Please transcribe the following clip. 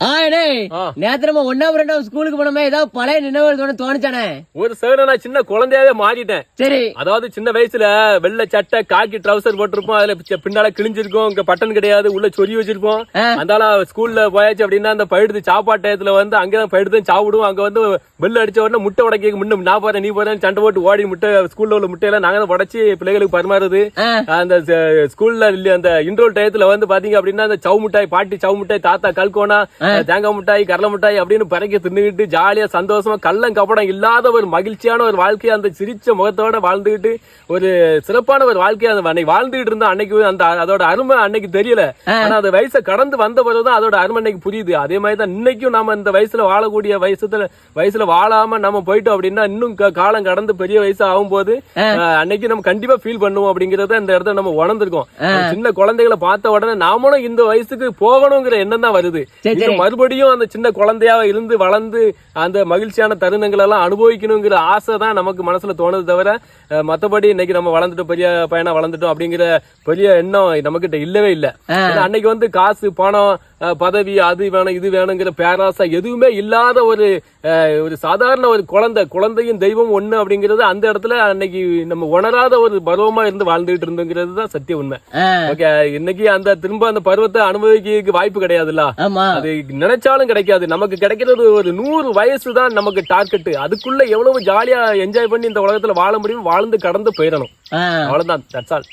ஆனே ஆ. நேத்து நம்ம ஒன்னாம் ரெண்டாம் ஸ்கூலுக்கு போனோமே ஏதாவது பழைய நினைவுகள் தோணு தோணுச்சானே? ஒரு சேட நான் சின்ன குழந்தையாவே மாறிட்டேன். சரி. அதாவது சின்ன வயசுல வெள்ளை சட்டை காக்கி ட்ரவுசர் போட்டிருப்போம் அதுல பின்னால கிழிஞ்சிருக்கும் இங்க பட்டன் கிடையாது உள்ள சொறி வச்சிருப்போம். அதனால ஸ்கூல்ல போயாச்சு அப்படின்னா அந்த பழுது சாப்பாட்டு டயத்துல வந்து அங்கதான் பழுது சாப்பிடுவோம். அங்க வந்து பெல் அடிச்ச உடனே முட்டை உடைக்க முன்ன நான் போறேன் நீ போறேன் சண்டை போட்டு ஓடி முட்டை ஸ்கூல்ல உள்ள முட்டையெல்லாம் நாங்க தான் உடைச்சு பிள்ளைகளுக்கு பரிமாறுது. அந்த ஸ்கூல்ல இல்ல அந்த இன்ட்ரோல் டயத்துல வந்து பாத்தீங்க அப்படின்னா அந்த சவு மிட்டாய் பாட்டி சவு மிட்டாய் தாத்தா கல்கோனா தேங்காய் மிட்டாய் கடலை மிட்டாய் அப்படின்னு பறக்க தின்னுகிட்டு ஜாலியா சந்தோஷமா கள்ளம் கப்படம் இல்லாத ஒரு மகிழ்ச்சியான ஒரு வாழ்க்கையை அந்த சிரிச்ச முகத்தோட வாழ்ந்துகிட்டு ஒரு சிறப்பான ஒரு வாழ்க்கையை அந்த அன்னைக்கு வாழ்ந்துகிட்டு இருந்தோம் அன்னைக்கு அந்த அதோட அருமை அன்னைக்கு தெரியல. ஆனா அந்த வயசை கடந்து வந்த பிறகுதான் அதோட அருமை அன்னைக்கு புரியுது. அதே மாதிரி தான் இன்னைக்கும் நாம இந்த வயசுல வாழக்கூடிய வயசுல வயசுல வாழாம நம்ம போயிட்டோம் அப்படின்னா இன்னும் காலம் கடந்து பெரிய வயசு ஆகும்போது அன்னைக்கு நம்ம கண்டிப்பா ஃபீல் பண்ணுவோம் அப்படிங்கறத இந்த இடத்துல நம்ம உணர்ந்திருக்கோம். சின்ன குழந்தைகளை பார்த்த உடனே நாமளும் இந்த வயசுக்கு போகணுங்கிற எண்ணம் தான் வருது. மறுபடியும் அந்த சின்ன குழந்தையா இருந்து வளர்ந்து அந்த மகிழ்ச்சியான தருணங்கள் எல்லாம் அனுபவிக்கணுங்கிற ஆசை தான் நமக்கு மனசுல தோணுது தவிர மத்தபடி இன்னைக்கு நம்ம வளர்ந்துட்டோம் பெரிய பையனா வளர்ந்துட்டோம் அப்படிங்கிற பெரிய எண்ணம் நம்ம கிட்ட இல்லவே இல்ல. அன்னைக்கு வந்து காசு பணம் பதவி அது வேணும் இது வேணுங்கிற பேராசை எதுவுமே இல்லாத ஒரு ஒரு சாதாரண ஒரு குழந்தை குழந்தையும் தெய்வம் ஒண்ணு அப்படிங்கிறது அந்த இடத்துல அன்னைக்கு நம்ம உணராத ஒரு பருவமா இருந்து வாழ்ந்துகிட்டு இருந்தோங்கிறது தான் சத்திய உண்மை. ஓகே இன்னைக்கு அந்த திரும்ப அந்த பருவத்தை அனுபவிக்க வாய்ப்பு கிடையாதுல்ல? அது நினைச்சாலும் கிடைக்காது. நமக்கு கிடைக்கிறது ஒரு நூறு வயசு தான் நமக்கு டார்கெட் அதுக்குள்ள எவ்வளவு ஜாலியா என்ஜாய் பண்ணி இந்த உலகத்துல வாழ முடியும் வாழ்ந்து கடந்து போயிடணும். அவ்வளவுதான் தட்ஸ் ஆல்